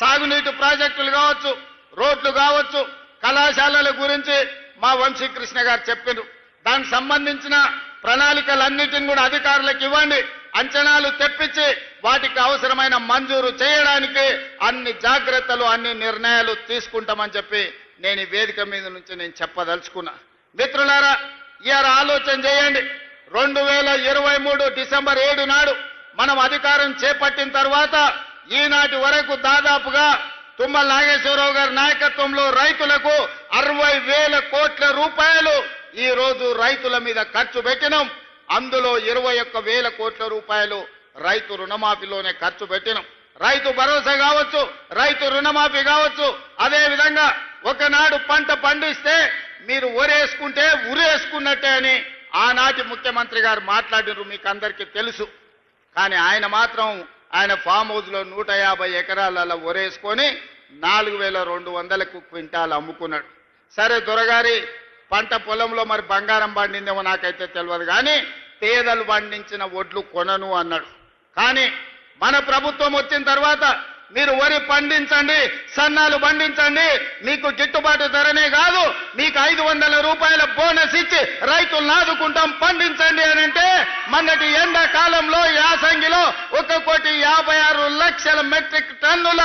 సాగునీటి ప్రాజెక్టులు కావచ్చు రోడ్లు కావచ్చు కళాశాలల గురించి మా వంశీకృష్ణ గారు చెప్పారు దానికి సంబంధించిన ప్రణాళికలన్నిటిని కూడా అధికారులకు ఇవ్వండి. అంచనాలు తెప్పించి వాటికి అవసరమైన మంజూరు చేయడానికి అన్ని జాగ్రత్తలు అన్ని నిర్ణయాలు తీసుకుంటామని చెప్పి నేను ఈ వేదిక మీద నుంచి నేను చెప్పదలుచుకున్నా. మిత్రులారా ఇవాళ ఆలోచన చేయండి. రెండు వేల ఇరవై మూడు డిసెంబర్ ఏడు నాడు మనం అధికారం చేపట్టిన తర్వాత ఈనాటి వరకు దాదాపుగా తుమ్మల నాగేశ్వరరావు గారి నాయకత్వంలో రైతులకు అరవై వేల కోట్ల రూపాయలు ఈ రోజు రైతుల మీద ఖర్చు పెట్టినాం. అందులో ఇరవై ఒక్క వేల కోట్ల రూపాయలు రైతు రుణమాఫీలోనే ఖర్చు పెట్టినాం. రైతు భరోసా కావచ్చు రైతు రుణమాఫీ కావచ్చు. అదే విధంగా ఒకనాడు పంట పండిస్తే మీరు ఒరేసుకుంటే ఉరేసుకున్నట్టే అని ఆనాటి ముఖ్యమంత్రి గారు మాట్లాడినారు. మీకు అందరికీ తెలుసు. కానీ ఆయన మాత్రం ఆయన ఫామ్ హౌస్లో నూట యాభై ఎకరాలలో ఒరేసుకొని నాలుగు వేల రెండు వందలకు క్వింటాలు అమ్ముకున్నాడు. సరే దొరగారి పంట పొలంలో మరి బంగారం పండిందేమో నాకైతే తెలియదు కానీ పేదలు పండించిన ఒడ్లు కొనను అన్నాడు. కానీ మన ప్రభుత్వం వచ్చిన తర్వాత మీరు వరి పండించండి సన్నాలు పండించండి మీకు గిట్టుబాటు ధరనే కాదు మీకు ఐదు వందల రూపాయల బోనస్ ఇచ్చి రైతులను ఆదుకుంటాం పండించండి అని అంటే మొన్నటి ఎండాకాలంలో యాసంగిలో ఒక కోటి యాభై ఆరు లక్షల మెట్రిక్ టన్నుల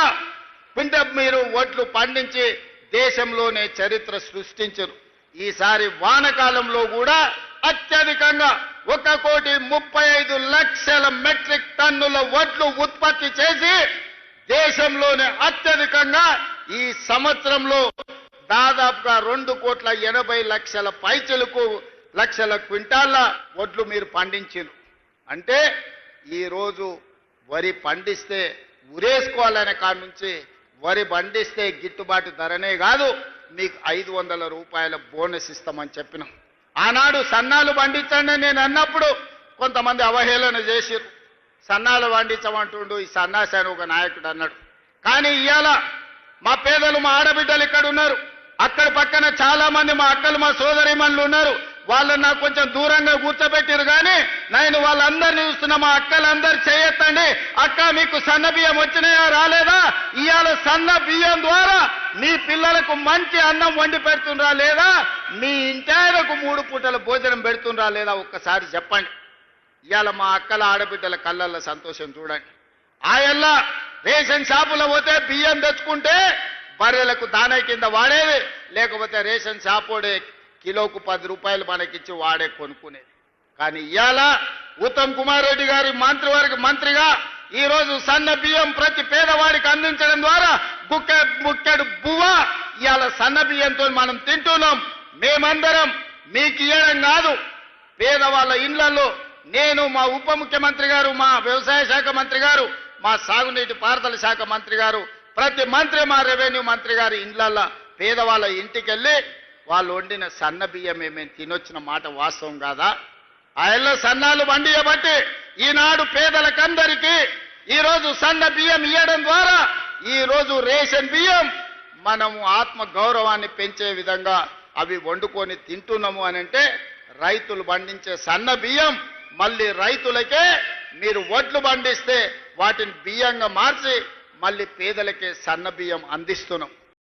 పిండ మీరు ఒడ్లు పండించి దేశంలోనే చరిత్ర సృష్టించరు. ఈసారి వానకాలంలో కూడా అత్యధికంగా ఒక కోటి ముప్పై ఐదు లక్షల మెట్రిక్ టన్నుల వడ్లు ఉత్పత్తి చేసి దేశంలోనే అత్యధికంగా ఈ సంవత్సరంలో దాదాపుగా రెండు కోట్ల ఎనభై లక్షల పైచలకు లక్షల క్వింటాళ్ళ వడ్లు మీరు పండించారు. అంటే ఈరోజు వరి పండిస్తే ఉరేసుకోవాలనే కాడి నుంచి వరి పండిస్తే గిట్టుబాటు ధరనే కాదు మీకు ఐదు వందల రూపాయల బోనస్ ఇస్తామని చెప్పినాం. ఆనాడు సన్నాలు పండించండి నేను అన్నప్పుడు కొంతమంది అవహేళన చేసిరు సన్నాలు పండించమంటుండు ఈ సన్నాసి అని ఒక నాయకుడు అన్నాడు. కానీ ఇవాళ మా పేదలు మా ఆడబిడ్డలు ఇక్కడ ఉన్నారు. అక్కడ పక్కన చాలా మంది మా అక్కలు మా సోదరిమణులు ఉన్నారు. వాళ్ళని నాకు కొంచెం దూరంగా కూర్చోబెట్టారు కానీ నేను వాళ్ళందరినీ చూస్తున్నా మా అక్కలందరూ చేయొత్తండి. అక్క మీకు సన్న బియ్యం వచ్చినాయా రాలేదా? ఇవాళ సన్న బియ్యం ద్వారా మీ పిల్లలకు మంచి అన్నం వండి పెడుతుండ్రా లేదా? మీ ఇంటాయనకు మూడు పూటల భోజనం పెడుతుండ్రా లేదా? ఒక్కసారి చెప్పండి. ఇవాళ మా అక్కల ఆడబిడ్డల కళ్ళల్లో సంతోషం చూడండి. ఆయల్లా రేషన్ షాపులో పోతే బియ్యం తెచ్చుకుంటే బర్రెలకు దాన కింద వాడేది లేకపోతే రేషన్ షాపోడే కిలోకు పది రూపాయలు మనకిచ్చి వాడే కొనుక్కునేది. కానీ ఇవాళ ఉత్తమ్ కుమార్ రెడ్డి గారి మంత్రివారికి మంత్రిగా ఈరోజు సన్న బియ్యం ప్రతి పేదవాడికి అందించడం ద్వారా గుక్క ముక్కెడు బువ్వ ఇవాళ సన్న బియ్యంతో మనం తింటున్నాం. మేమందరం మీకు ఇవ్వడం కాదు. పేదవాళ్ళ ఇండ్లలో నేను మా ఉప ముఖ్యమంత్రి గారు మా వ్యవసాయ శాఖ మంత్రి గారు మా సాగునీటి పారుదల శాఖ మంత్రి గారు ప్రతి మంత్రి మా రెవెన్యూ మంత్రి గారి ఇండ్లల్లో పేదవాళ్ళ ఇంటికి వెళ్ళి వాళ్ళు వండిన సన్న బియ్యం మేము తినొచ్చిన మాట వాస్తవం కాదా? ఆయల్లో సన్నాలు వండియబట్టి ఈనాడు పేదలకందరికీ ఈరోజు సన్న బియ్యం ఇవ్వడం ద్వారా ఈరోజు రేషన్ బియ్యం మనము ఆత్మ గౌరవాన్ని పెంచే విధంగా అవి వండుకొని తింటున్నాము అని అంటే రైతులు పండించే సన్న బియ్యం మళ్ళీ రైతులకే మీరు వడ్లు పండిస్తే వాటిని బియ్యంగా మార్చి మళ్ళీ పేదలకే సన్న బియ్యం అందిస్తున్నాం.